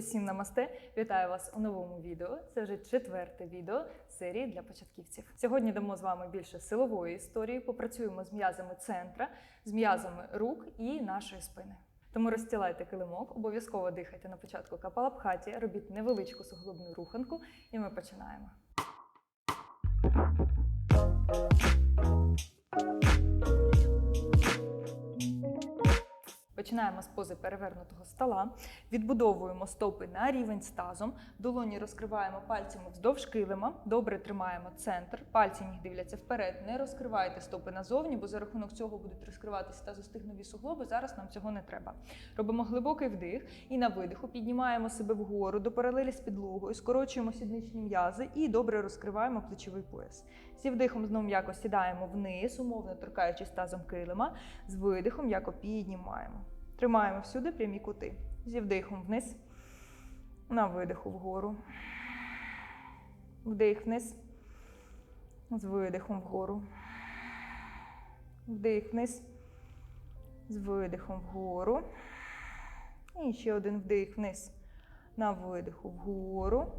Усім намасте! Вітаю вас у новому відео. Це вже четверте відео серії для початківців. Сьогодні дамо з вами більше силової історії. Попрацюємо з м'язами центра, з м'язами рук і нашої спини. Тому розстілайте килимок, обов'язково дихайте на початку капалабхаті, робіть невеличку суглобну руханку, і ми починаємо. Починаємо з пози перевернутого стола, відбудовуємо стопи на рівень з тазом, долоні розкриваємо пальцями вздовж килима, добре тримаємо центр, пальці ніг дивляться вперед, не розкривайте стопи назовні, бо за рахунок цього будуть розкриватися тазостигнові суглоби. Зараз нам цього не треба. Робимо глибокий вдих і на видиху піднімаємо себе вгору до паралелі з підлогою, скорочуємо сідничні м'язи і добре розкриваємо плечовий пояс. Зі вдихом знову м'яко сідаємо вниз, умовно торкаючись тазом килима, з видихом м'яко піднімаємо. Тримаємо всюди прямі кути. Зі вдихом вниз, на видиху вгору. Вдих вниз, з видихом вгору. Вдих вниз, з видихом вгору. І ще один вдих вниз. На видиху вгору.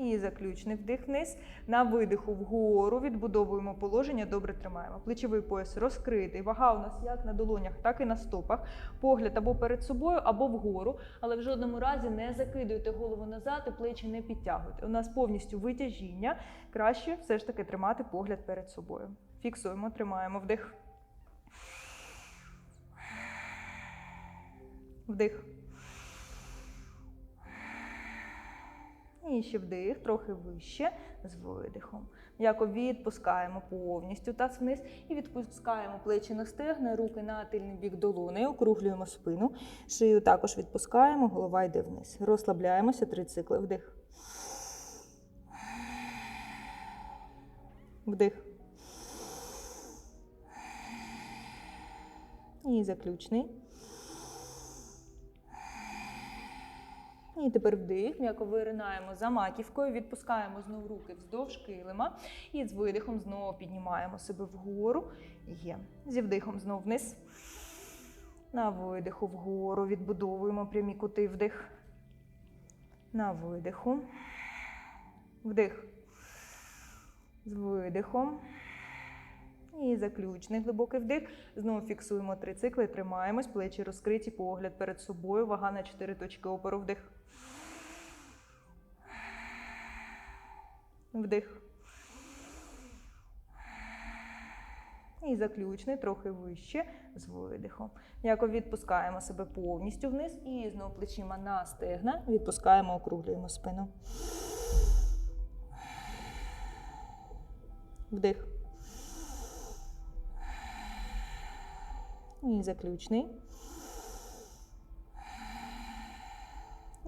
І заключний вдих вниз. На видиху вгору відбудовуємо положення, добре тримаємо. Плечовий пояс розкритий. Вага у нас як на долонях, так і на стопах. Погляд або перед собою, або вгору. Але в жодному разі не закидуйте голову назад і плечі не підтягуйте. У нас повністю витяжіння. Краще все ж таки тримати погляд перед собою. Фіксуємо, тримаємо вдих. Вдих. І ще вдих, трохи вище з видихом. М'яко відпускаємо повністю таз вниз і відпускаємо плечі на стегна, руки на тильний бік долони, округлюємо спину. Шию також відпускаємо, голова йде вниз. Розслабляємося три цикли. Вдих. Вдих. І заключний. І тепер вдих, м'яко виринаємо за маківкою, відпускаємо знову руки вздовж килима. І з видихом знову піднімаємо себе вгору. Є. Зі вдихом знову вниз. На видиху вгору. Відбудовуємо прямі кути вдих. На видиху. Вдих. З видихом. І заключний глибокий вдих. Знову фіксуємо три цикли, тримаємось, плечі розкриті, погляд перед собою, вага на чотири точки опору. Вдих. Вдих. І заключний, трохи вище, з видихом. М'яко відпускаємо себе повністю вниз і знову плечима на стегна. Відпускаємо, округлюємо спину. Вдих. І заключний.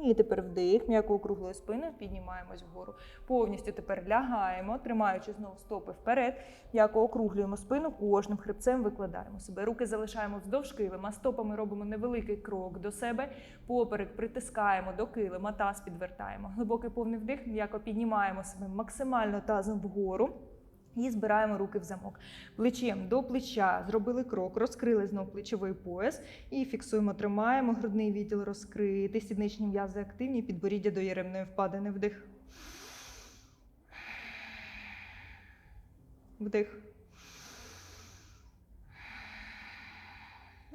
І тепер вдих, м'яко округлою спиною, піднімаємось вгору. Повністю тепер лягаємо, тримаючи знову стопи вперед. М'яко округлюємо спину, кожним хребцем викладаємо себе. Руки залишаємо вздовж килима, стопами робимо невеликий крок до себе. Поперек притискаємо до килима, таз підвертаємо. Глибокий повний вдих, м'яко піднімаємо себе максимально тазом вгору. І збираємо руки в замок. Плечем до плеча зробили крок, розкрили знов плечовий пояс і фіксуємо, тримаємо грудний відділ розкритий, сідничні м'язи активні, підборіддя до яремної впадини. Вдих. Вдих.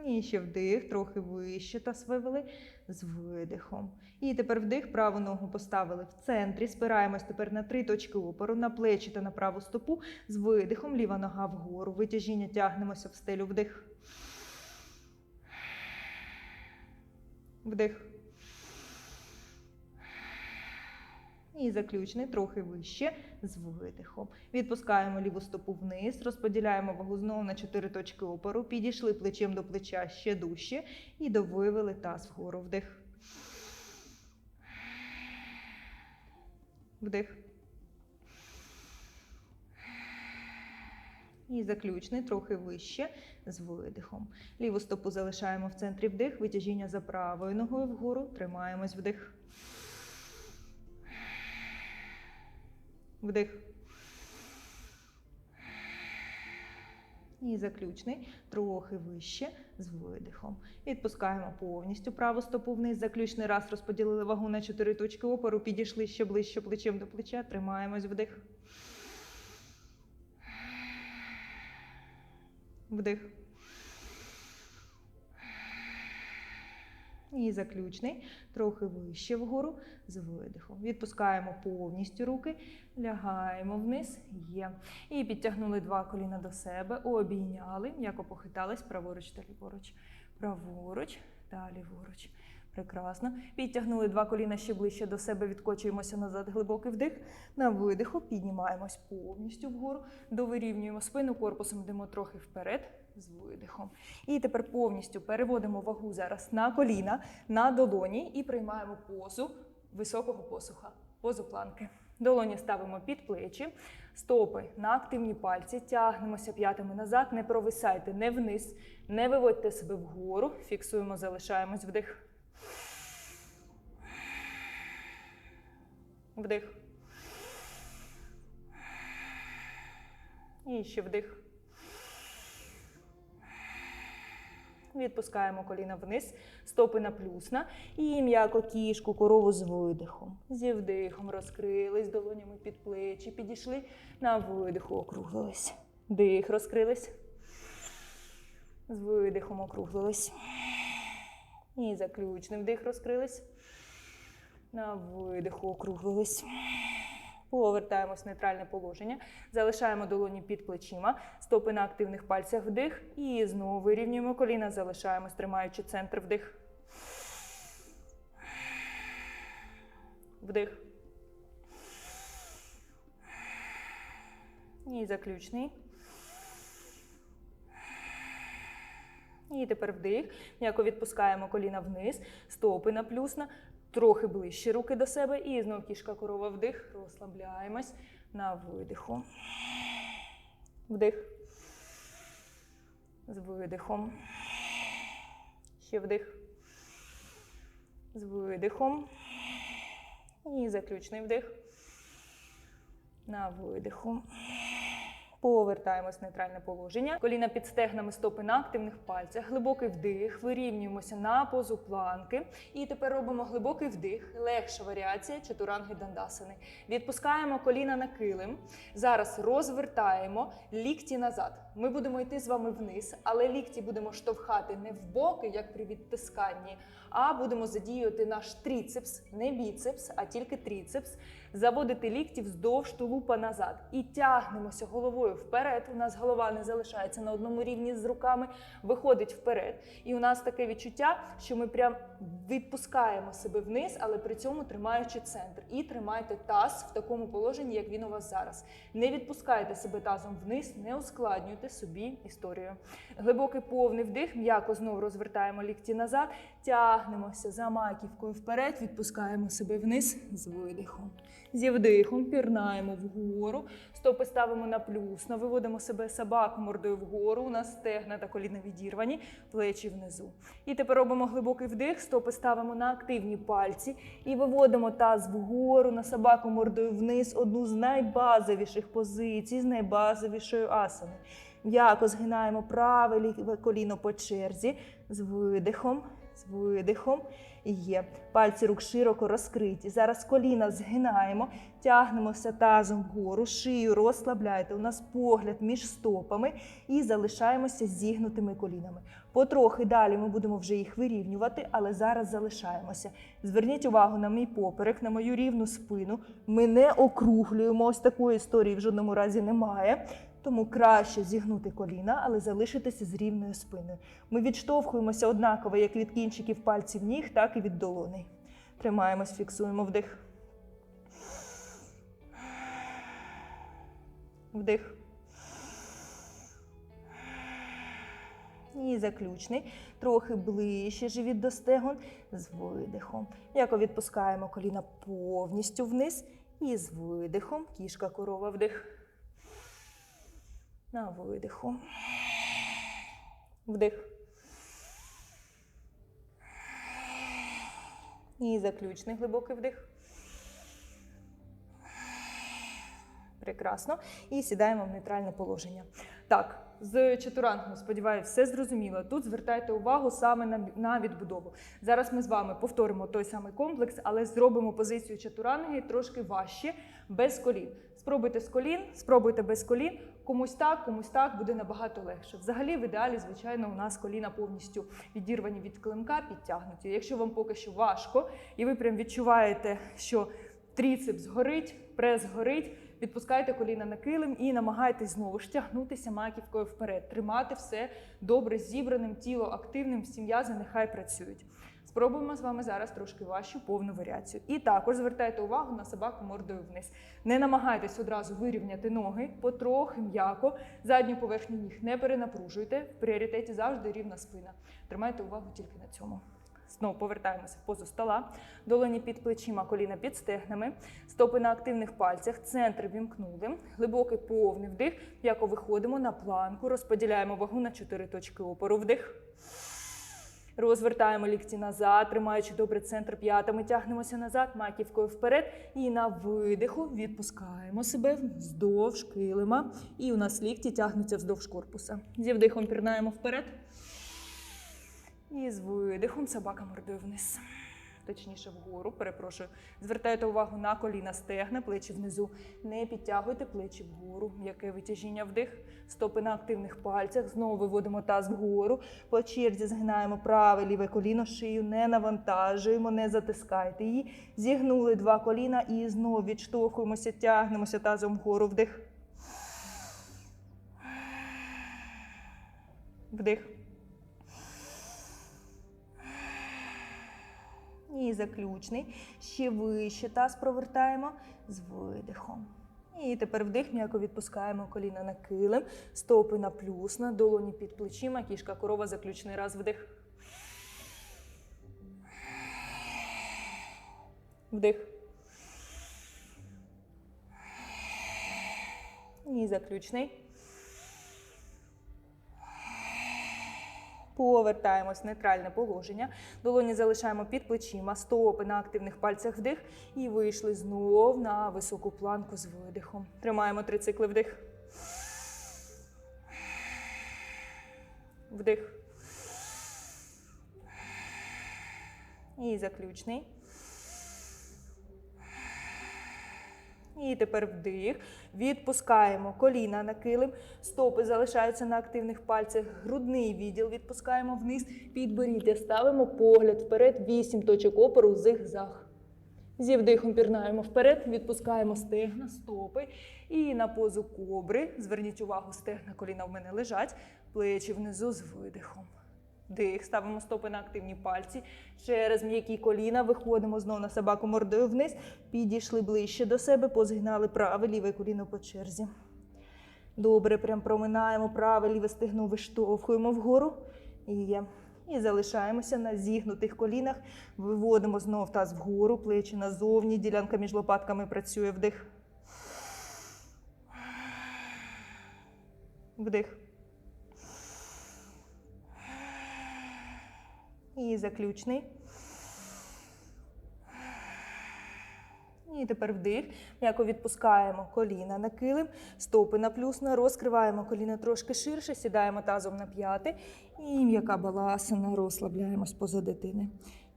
І ще вдих, трохи вище та вивели з видихом. І тепер вдих, праву ногу поставили в центрі. Спираємось тепер на три точки опору, на плечі та на праву стопу. З видихом, ліва нога вгору. Витяжіння тягнемося в стелю. Вдих. Вдих. І заключний трохи вище з видихом. Відпускаємо ліву стопу вниз, розподіляємо вагу знову на чотири точки опору. Підійшли плечем до плеча ще дужче і довивели таз вгору. Вдих. Вдих. І заключний трохи вище з видихом. Ліву стопу залишаємо в центрі вдих, витяжіння за правою ногою вгору. Тримаємось вдих. Вдих. І заключний трохи вище з видихом. Відпускаємо повністю праву стопу вниз. Заключний раз розподілили вагу на чотири точки опору. Підійшли ще ближче плечем до плеча. Тримаємось вдих. Вдих. І заключний, трохи вище вгору з видихом. Відпускаємо повністю руки, лягаємо вниз. Є. І підтягнули два коліна до себе, обійняли, м'яко похитались праворуч та ліворуч. Праворуч та ліворуч. Прекрасно. Підтягнули два коліна ще ближче до себе, відкочуємося назад, глибокий вдих. На видиху піднімаємось повністю вгору, довирівнюємо спину, корпусом йдемо трохи вперед з видихом. І тепер повністю переводимо вагу зараз на коліна, на долоні і приймаємо позу високого посуха, позу планки. Долоні ставимо під плечі, стопи на активні пальці, тягнемося п'ятами назад, не провисайте не вниз, не виводьте себе вгору, фіксуємо, залишаємось вдих. Вдих. І ще вдих. Відпускаємо коліна вниз, стопи на плюсна. І м'яко кішку, корову з видихом. Зі вдихом розкрились, долонями під плечі, підійшли. На видиху округлились. Дих розкрились. З видихом округлились. І заключним вдих розкрились. На видиху округлились. Повертаємось в нейтральне положення. Залишаємо долоні під плечима, стопи на активних пальцях вдих. І знову вирівнюємо коліна, залишаємось, тримаючи центр вдих. Вдих. І заключний. І тепер вдих. М'яко відпускаємо коліна вниз, стопи на плюсна, трохи ближче руки до себе. І знову кішка корова вдих. Розслабляємось на видиху. Вдих. З видихом. Ще вдих. З видихом. І заключний вдих. На видиху. Повертаємось в нейтральне положення. Коліна під стегнами, стопи на активних пальцях. Глибокий вдих. Вирівнюємося на позу планки. І тепер робимо глибокий вдих. Легша варіація чатуранги дандасини. Відпускаємо коліна на килим. Зараз розвертаємо лікті назад. Ми будемо йти з вами вниз, але лікті будемо штовхати не в боки, як при відтисканні, а будемо задіювати наш тріцепс, не біцепс, а тільки тріцепс. Заводити лікті вздовж тулупа назад. І тягнемося головою вперед. У нас голова не залишається на одному рівні з руками, виходить вперед. І у нас таке відчуття, що ми прям відпускаємо себе вниз, але при цьому тримаючи центр. І тримайте таз в такому положенні, як він у вас зараз. Не відпускайте себе тазом вниз, не ускладнюйте собі історію. Глибокий повний вдих, м'яко знову розвертаємо лікті назад, тягнемося за маківкою вперед, відпускаємо себе вниз з видихом. Зі вдихом пірнаємо вгору, стопи ставимо на плюсно, виводимо себе собаку мордою вгору. У нас стегна та коліна відірвані, плечі внизу. І тепер робимо глибокий вдих, стопи ставимо на активні пальці і виводимо таз вгору на собаку мордою вниз, одну з найбазовіших позицій, з найбазовішої асани. М'яко згинаємо праве ліве коліно по черзі з видихом, з видихом. Є. Пальці рук широко розкриті. Зараз коліна згинаємо, тягнемося тазом вгору, шию розслабляйте. У нас погляд між стопами і залишаємося зігнутими колінами. Потрохи далі ми будемо вже їх вирівнювати, але зараз залишаємося. Зверніть увагу на мій поперек, на мою рівну спину. Ми не округлюємо. Ось такої історії в жодному разі немає. Тому краще зігнути коліна, але залишитися з рівною спиною. Ми відштовхуємося однаково як від кінчиків пальців ніг, так і від долоней. Тримаємось, фіксуємо вдих. Вдих. І заключний. Трохи ближче живіт до стегон з видихом. Яко відпускаємо коліна повністю вниз. І з видихом. Кішка корова вдих. На видиху. Вдих. І заключний глибокий вдих. Прекрасно. І сідаємо в нейтральне положення. Так, з чатурангом, сподіваюся, все зрозуміло. Тут звертайте увагу саме на, на відбудову. Зараз ми з вами повторимо той самий комплекс, але зробимо позицію чатуранги трошки важче, без колін. Спробуйте з колін, спробуйте без колін. Комусь так, комусь так буде набагато легше. Взагалі, в ідеалі, звичайно, у нас коліна повністю відірвані від килимка, підтягнуті. Якщо вам поки що важко, і ви прям відчуваєте, що тріцепс горить, прес горить. Відпускайте коліна на килим і намагайтесь знову ж тягнутися маківкою вперед, тримати все добре зібраним, тіло активним, всі м'язи нехай працюють. Спробуємо з вами зараз трошки важчу повну варіацію. І також звертайте увагу на собаку мордою вниз. Не намагайтесь одразу вирівняти ноги, потрохи м'яко, задню поверхню ніг не перенапружуйте. В пріоритеті завжди рівна спина. Тримайте увагу тільки на цьому. Знову повертаємося в позу стола, долоні під плечима, коліна під стегнами, стопи на активних пальцях, центр вімкнули, глибокий повний вдих, м'яко виходимо на планку, розподіляємо вагу на чотири точки опору. Вдих. Розвертаємо лікті назад, тримаючи добре центр п'ятами, тягнемося назад, маківкою вперед. І на видиху відпускаємо себе вздовж килима. І у нас лікті тягнуться вздовж корпуса. Зі вдихом пірнаємо вперед. І з видихом собака мордою вниз. Точніше вгору, перепрошую. Звертайте увагу на коліна стегна, плечі внизу. Не підтягуйте плечі вгору. М'яке витяжіння вдих. Стопи на активних пальцях. Знову виводимо таз вгору. По черзі згинаємо праве ліве коліно, шию не навантажуємо, не затискайте її. Зігнули два коліна і знову відштовхуємося, тягнемося тазом вгору. Вдих. Вдих. І заключний. Ще вище таз провертаємо з видихом. І тепер вдих, м'яко відпускаємо коліна на килим, стопи на плюс, на долоні під плечима, кішка корова, заключний раз вдих. Вдих. І заключний. Повертаємось в нейтральне положення. Долоні залишаємо під плечима, стопи на активних пальцях вдих. І вийшли знов на високу планку з видихом. Тримаємо три цикли вдих. Вдих. І заключний. І тепер вдих. Відпускаємо коліна на килим, стопи залишаються на активних пальцях, грудний відділ відпускаємо вниз, підборіддя, ставимо погляд вперед, вісім точок опору, зигзаг. Зі вдихом пірнаємо вперед, відпускаємо стегна, стопи. І на позу кобри. Зверніть увагу, стегна, коліна в мене лежать, плечі внизу з видихом. Дих, ставимо стопи на активні пальці. Через м'які коліна виходимо знову на собаку мордою вниз. Підійшли ближче до себе, позгинали праве, ліве коліно по черзі. Добре, прям проминаємо праве, ліве стегно, виштовхуємо вгору. І є. І залишаємося на зігнутих колінах. Виводимо знов таз вгору, плечі назовні. Ділянка між лопатками працює вдих. Вдих. І заключний. І тепер вдих. М'яко відпускаємо коліна на килим, стопи на плюсна, розкриваємо коліна трошки ширше, сідаємо тазом на п'яти. І м'яка баласана, розслабляємось поза дитини.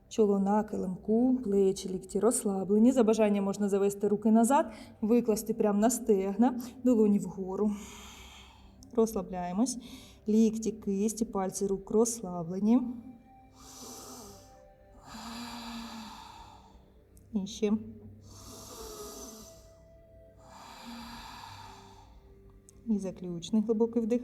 Чоло на килимку, плечі, лікті розслаблені. За бажанням можна завести руки назад, викласти прямо на стегна, долоні вгору. Розслабляємось. Лікті, кисті, пальці рук розслаблені. І ще. І заключний глибокий вдих.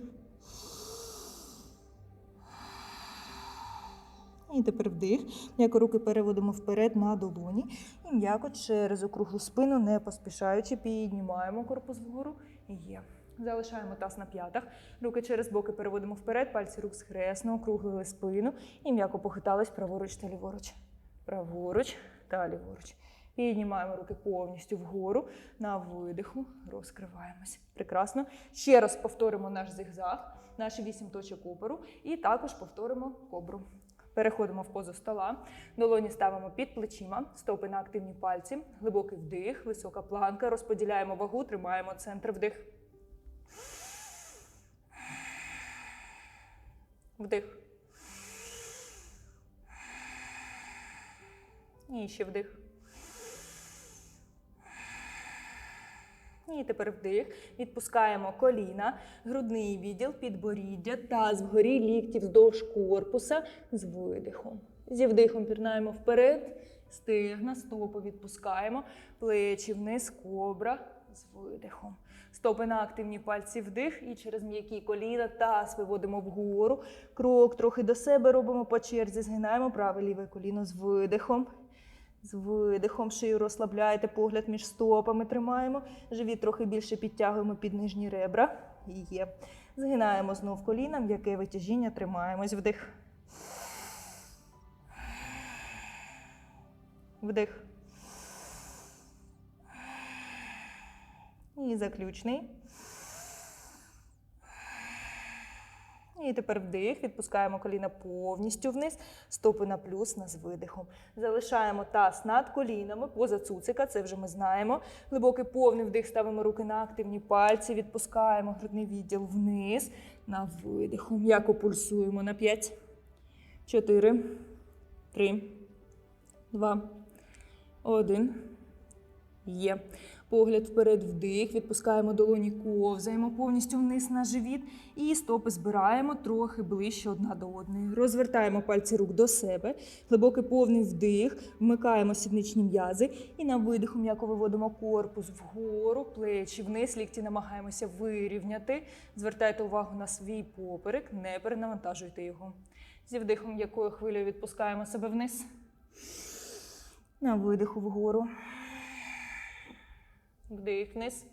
І тепер вдих. М'яко руки переводимо вперед на долоні. І м'яко через округлу спину, не поспішаючи, піднімаємо корпус вгору. І Є. Залишаємо таз на п'ятах. Руки через боки переводимо вперед, пальці рук схресно, округлили спину. І м'яко похитались праворуч та ліворуч. Праворуч та ліворуч. Піднімаємо руки повністю вгору. На видиху розкриваємось. Прекрасно. Ще раз повторимо наш зигзаг, наші вісім точок опору. І також повторимо кобру. Переходимо в позу стола. Долоні ставимо під плечима, стопи на активні пальці, глибокий вдих, висока планка. Розподіляємо вагу, тримаємо центр вдих. Вдих. І ще вдих. І тепер вдих. Відпускаємо коліна, грудний відділ, підборіддя, таз вгорі, лікті вздовж корпуса з видихом. Зі вдихом пірнаємо вперед, стигна, стопи відпускаємо, плечі вниз, кобра з видихом. Стопи на активні пальці вдих і через м'які коліна таз виводимо вгору. Крок трохи до себе робимо по черзі, згинаємо праве ліве коліно з видихом. З видихом шию розслабляєте, погляд між стопами тримаємо. Живіт трохи більше підтягуємо під нижні ребра. Є. Згинаємо знов коліна, м'яке витяжіння, тримаємось. Вдих. Вдих. І заключний. І тепер вдих, відпускаємо коліна повністю вниз, стопи на плюс на з видихом. Залишаємо таз над колінами, поза цуцика, це вже ми знаємо. Глибокий повний вдих, ставимо руки на активні пальці, відпускаємо грудний відділ вниз, на видиху. М'яко пульсуємо на 5, 4, 3, 2, 1. Є. Погляд вперед вдих, відпускаємо долоні, ковзаємо повністю вниз на живіт. І стопи збираємо трохи ближче одна до одної. Розвертаємо пальці рук до себе. Глибокий повний вдих, вмикаємо сідничні м'язи. І на видиху м'яко виводимо корпус вгору, плечі вниз, лікті намагаємося вирівняти. Звертайте увагу на свій поперек, не перенавантажуйте його. Зі вдихом м'якою хвилею відпускаємо себе вниз. На видиху вгору. Вдих вниз.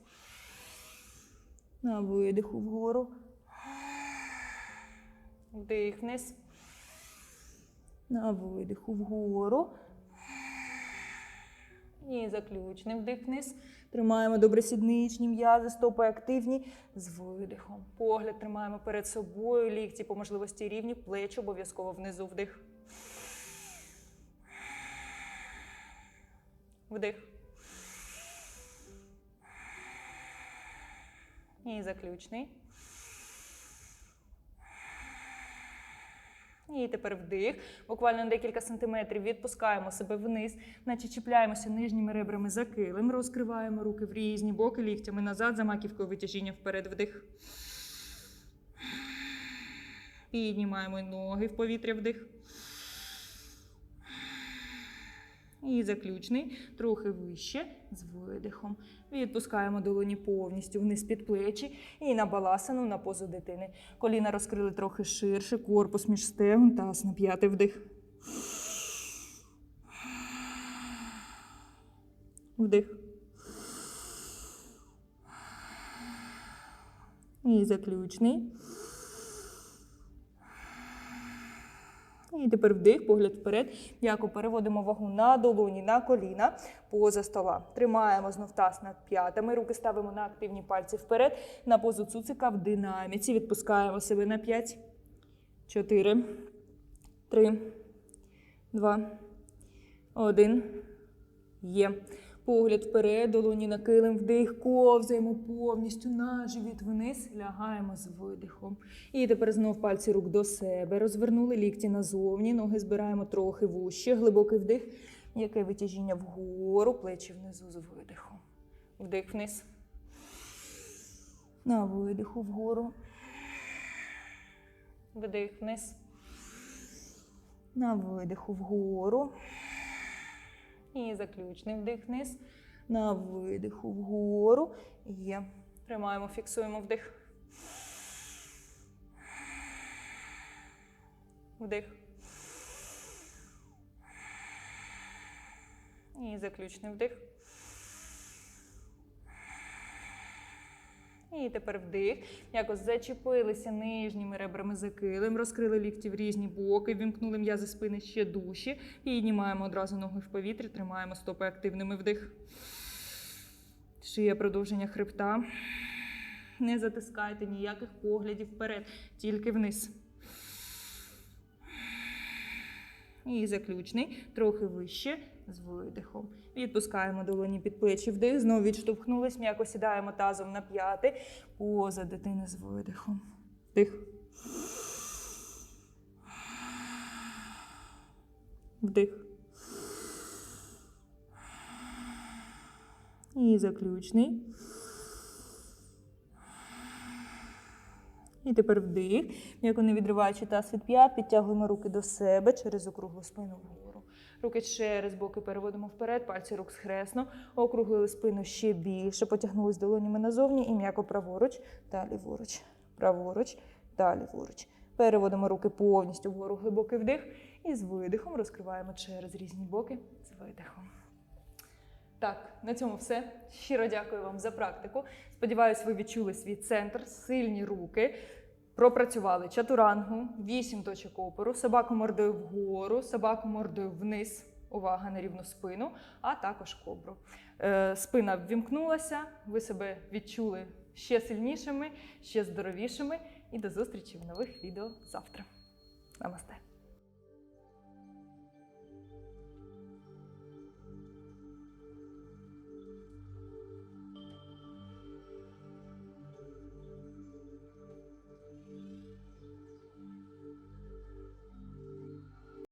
На видиху вгору. Вдих вниз. На видиху вгору. І заключний вдих вниз. Тримаємо добре сідничні м'язи, стопи активні з видихом. Погляд тримаємо перед собою, лікті по можливості рівні, плечі обов'язково внизу вдих. Вдих. І заключний. І тепер вдих. Буквально на декілька сантиметрів відпускаємо себе вниз, наче чіпляємося нижніми ребрами за килим, розкриваємо руки в різні боки, ліктями назад, за маківкою витяжіння вперед вдих. Піднімаємо ноги в повітря вдих. І заключний, трохи вище, з видихом. Відпускаємо долоні повністю вниз під плечі і на баласану, на позу дитини. Коліна розкрили трохи ширше, корпус між стегон, таз на п'ятий вдих. Вдих. І заключний. І тепер вдих, погляд вперед. М'яко переводимо вагу на долоні, на коліна, поза стола. Тримаємо знов таз над п'ятами. Руки ставимо на активні пальці вперед. На позу цуцика в динаміці. Відпускаємо себе на 5, 4, 3, 2, 1. Є. Погляд вперед, долоні на килим, вдих, ковзаємо повністю на живіт вниз, лягаємо з видихом. І тепер знов пальці рук до себе. Розвернули лікті назовні, ноги збираємо трохи вуще, глибокий вдих, м'яке витяжіння вгору, плечі внизу з видихом. Вдих вниз. На видиху вгору. Вдих вниз. На видиху вгору. І заключний вдих вниз. На видиху вгору. Є. Тримаємо, фіксуємо вдих. Вдих. І заключний вдих. І тепер вдих. Якось зачепилися нижніми ребрами за килим, розкрили лікті в різні боки, вімкнули м'язи спини ще душі, Піднімаємо одразу ноги в повітрі, тримаємо стопи активними вдих. Шия продовження хребта. Не затискайте ніяких поглядів вперед, тільки вниз. І заключний, трохи вище з видихом. Відпускаємо долоні під плечі вдих, знову відштовхнулись, м'яко сідаємо тазом на п'яти. Поза дитини з видихом. Вдих. Вдих. І заключний. І тепер вдих. М'яко не відриваючи таз від п'ят, підтягуємо руки до себе через округлу спину вгору. Руки через боки переводимо вперед, пальці рук схресно, округлили спину ще більше, потягнулись долонями назовні і м'яко праворуч та ліворуч. Праворуч та ліворуч. Переводимо руки повністю вгору, глибокий вдих. І з видихом розкриваємо через різні боки з видихом. Так, на цьому все. Щиро дякую вам за практику. Сподіваюсь, ви відчули свій центр, сильні руки. Пропрацювали чатурангу, 8 точок опору, собаку мордою вгору, собаку мордою вниз. Увага на рівну спину, а також кобру. Е, спина ввімкнулася, ви себе відчули ще сильнішими, ще здоровішими. І до зустрічі в нових відео завтра. Намасте!